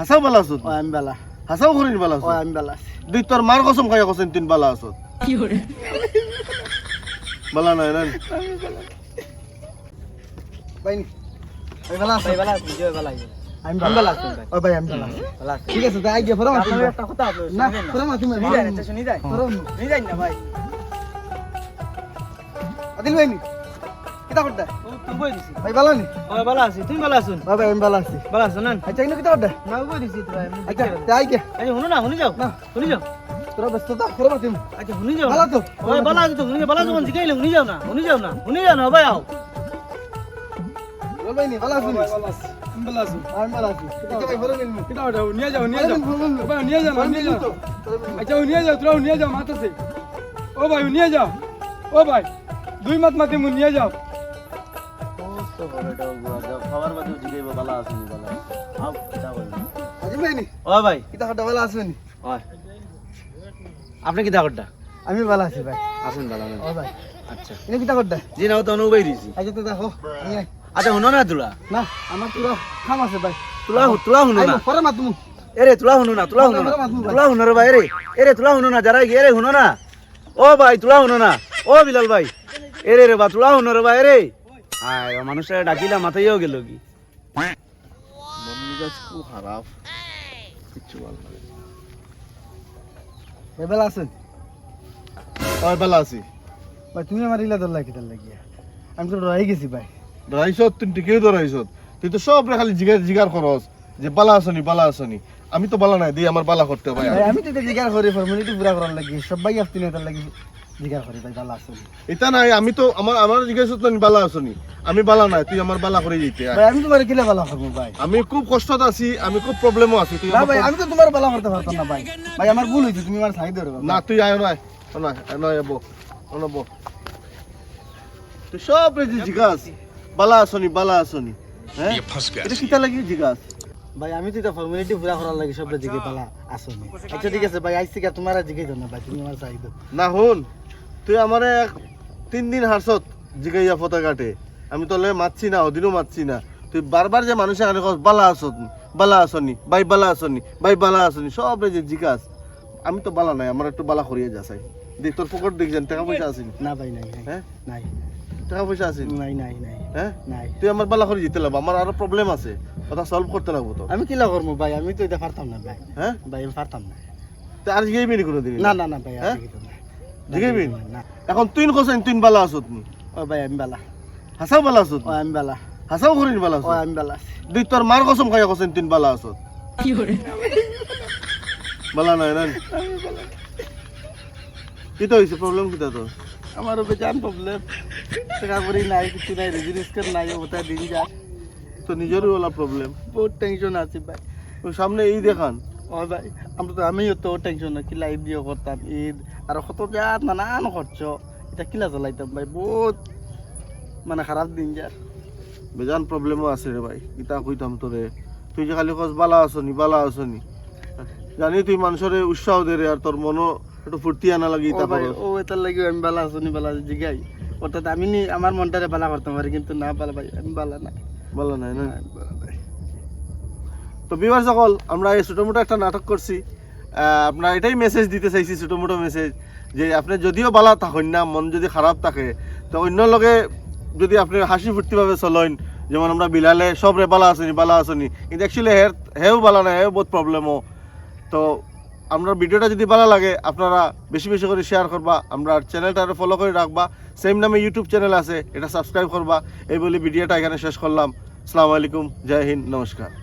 হাসাও বালা আছত ও আমি বালা। হাসাও করিন বালা ও আছত আমি বালা আছি। দুই তোর মার কসম খাইয়া কসেন তিন বালা আছত বালা নাই না? ভাই ভাই বালা আছি। ভাই আছি। জয় ভালো আমি আমি বালা ভালো আছি ও ভাই আমি বালা আছি। ঠিক আছে তাই গিয়ে ফরমা আপনার একটা কথা আছে না শুনবেন না। ফরমা তুমি শুনি যায় না শুনি যায় ফরম শুনি না ভাই আদিল ভাই নি। কিতা করতে? ও তুমি বই দিছি। ভাই বালা নি? ও ভালো আছি। তুমি ভালো আছো ও ভাই আমি বালা আছি। ভালো আছো না? আচ্ছা ইনো কিতা করতে? না বই দিছি তো ভাই আচ্ছা তাই গিয়ে আচ্ছা শুনো না শুনি যাও। না। শুনি যাও। তোরা ব্যস্ততা ফরমা তুমি আচ্ছা শুনি যাও ভালো তো? ওই ভালো আছি তো শুনি ভালো আছো কোন জিগাইলে শুনি যাও না শুনি যাও না। শুনি যাও না ভাই আও। বল ভাই নি বালা আছি ভালো আছি। ভালো আছি। আমি বালা আছি। আচ্ছা ভাই ফরমা নি কিটা ওটা নিয়ে যাও নিয়ে যাও। ভাই নিয়ে যাও নিয়ে যাও। আচ্ছা ও নিয়ে যাও তোরা নিয়ে যাও মাতাছে ও ভাই নিয়ে যাও। ও ভাই দুই মাত মাতে মু নিয়ে যাও। খাবার বাদে জিগাইব বালা আসেনি বালা। আও কিতা বলব আদিল ভাই নি ও ভাই। কিতা করতে বালা আছি নি আপনি কি দাগরটা আমি বালা আছি ভাই। আসুন ও ভাই। আচ্ছা। ইনো কিতা জি না তো অনুবাই দিছি আচ্ছা তো দেখো আচ্ছা শুনো না তুলা। না আমার পুরো খাম আছে ভাই। তুলা তুলা শুনো না। ফরমা তুমি এরে তুলা শুনো না তুলা শুনো না। তুলা শুনো রে ভাই এরে। এরে তুলা শুনো না যারা এরে শুনো না। ও ভাই তুলা শুনো না। ও বিলাল ভাই। এরে রে বা তুলা শুনো রে ভাই এরে। আয় ও মানুষের ডাকিলা মাথায়ও গেল কি? খুব খারাপ। কিচ্ছু ভালো লাগে এবেলা আছেন ওই বালা আছি। ভাই তুমি আমার ইলা দল লাগিয়ে লাগিয়া? আমি তো রয়ে গেছি ভাই। ধরাইছত তুই টিকেও ধরাইছত তুই তো সব খালি জিগার জিগার খরচ। যে বালা আসনি বালা আসনি। আমি তো বালা নাই দিয়ে আমার বালা করতে ভাই। ভাই আমি তো জিগার করি ফর্মালিটি পুরা করার লাগি। সবাই আসতে না তার লাগি। জিগার করি ভাই এটা নাই আমি তো আমার আমার জিজ্ঞাসা তো বালা আসনি আমি বালা নাই তুই আমার বালা করে দিতে ভাই আমি তোমার কিলা ভালো করব ভাই? আমি খুব কষ্টত আছি আমি খুব প্রবলেমও আছি তুই না ভাই আমি তো তোমার ভালো করতে পারতাম না ভাই। ভাই আমার ভুল হয়েছে তুমি আমার সাইড ধরো না তুই আয় অনবো তুই সব রে জিজ্ঞাস বালা আসনি বালা আসনি হ্যাঁ? এটা কিতা লাগি জিজ্ঞাস? ভাই আমি তো এটা ফর্মালিটি পুরা করার লাগি সব জিগে পালা আসনি আচ্ছা। ঠিক আছে ভাই আইসি কা তোমার জিগাই দাও না ভাই তুমি আমার সাইড না শুন তুই আমারে এক তিন দিন হারছত জিগাইয়া ফটা কাটে আমি তোলে মাতছি না ওদিনও মাতছি না। তুই বারবার যে মানুষের আনে কস বালা আসত বালা আসনি বাই বালা আসনি বাই বালা আসনি সব যে জিজ্ঞাস আমি তো বালা নাই আমার একটু বালা করিয়ে যাচাই দেখ তোর পকেট দেখছেন টাকা পয়সা আসেনি না? ভাই নাই হ্যাঁ? নাই। টাকা পয়সা আসেনি নাই নাই নাই হ্যাঁ? নাই। তুই আমার বালা করে জিতে লাগবো আমার আরও প্রবলেম আছে। ওটা সলভ করতে লাগবো তো আমি কিলা করব ভাই? আমি তো এটা পারতাম না ভাই। হ্যাঁ? ভাই আমি পারতাম না। তুই আর জিগাইবি নি কোনোদিন? না না না ভাই হ্যাঁ? জিগাইতো না জিগাইবি না এখন তুই কোসেন তুই বালা আসত নি? ও ভাই আমি বালা। হাসাও বালা আসত ও আমি বালা। হাসাও করিন বালা ও আমি বালা আছি। দুই তোর মার কসম খাইয়া কসেন তিন বালা আসত বালা নাই না কি তো হয়েছে প্রবলেম কিটা তো আমারও বেজান প্রবলেম টাকা করি নাই কিছু নাই রেজিস্টার নাই ওটা দিন যা। তো নিজেরই ওলা প্রবলেম বহুত টেনশন আছে ভাই। সামনে এই দেখান। ও ভাই আমরা তো আমিও তো টেনশন কি লাইভ দিয়ে করতাম ঈদ আর কত যা নানান খরচ এটা কিলা চালাইতাম ভাই বহুত মানে খারাপ দিন যার বেজান প্রবলেমও আছে রে ভাই কিতা কইতাম তোরে তুই যে খালি কস বালা আসনি বালা আসনি জানি তুই মানুষের উৎসাহ দে রে আর তোর মনও একটু ফুর্তি আনা লাগি ও তা ভাই ও এটার লাগি আমি বালা আছি বালা জিগাই। অর্থাৎ আমি নি আমার মনটারে বালা করতাম পারি কিন্তু না বালা ভাই আমি বালা না বালা নাই না? বালা নাই। তো বিবার সকল, আমরা এই ছোটো মোটো একটা নাটক করছি। আপনার এটাই মেসেজ দিতে চাইছি ছোটো মোটো মেসেজ যে আপনি যদিও বালা থাকেন না, মন যদি খারাপ থাকে, তো অন্য লগে যদি আপনি হাসি ফুর্তিভাবে চলেন, যেমন আমরা বিলালে, সব রে বালা আসনি বালা আসনি কিন্তু অ্যাকচুয়ালি হের, হেও বালা নাই, হেও বহুত প্রবলেমও তো আমরা ভিডিওটা যদি ভালো লাগে, আপনারা বেশি বেশি করে শেয়ার করবা, আমরা চ্যানেলটা ফলো করে রাখবা। সেম নামে ইউটিউব চ্যানেল আছে, এটা সাবস্ক্রাইব করবা। এই বলে ভিডিওটা এখানে শেষ করলাম। আসসালামু আলাইকুম, জয় হিন্দ, নমস্কার।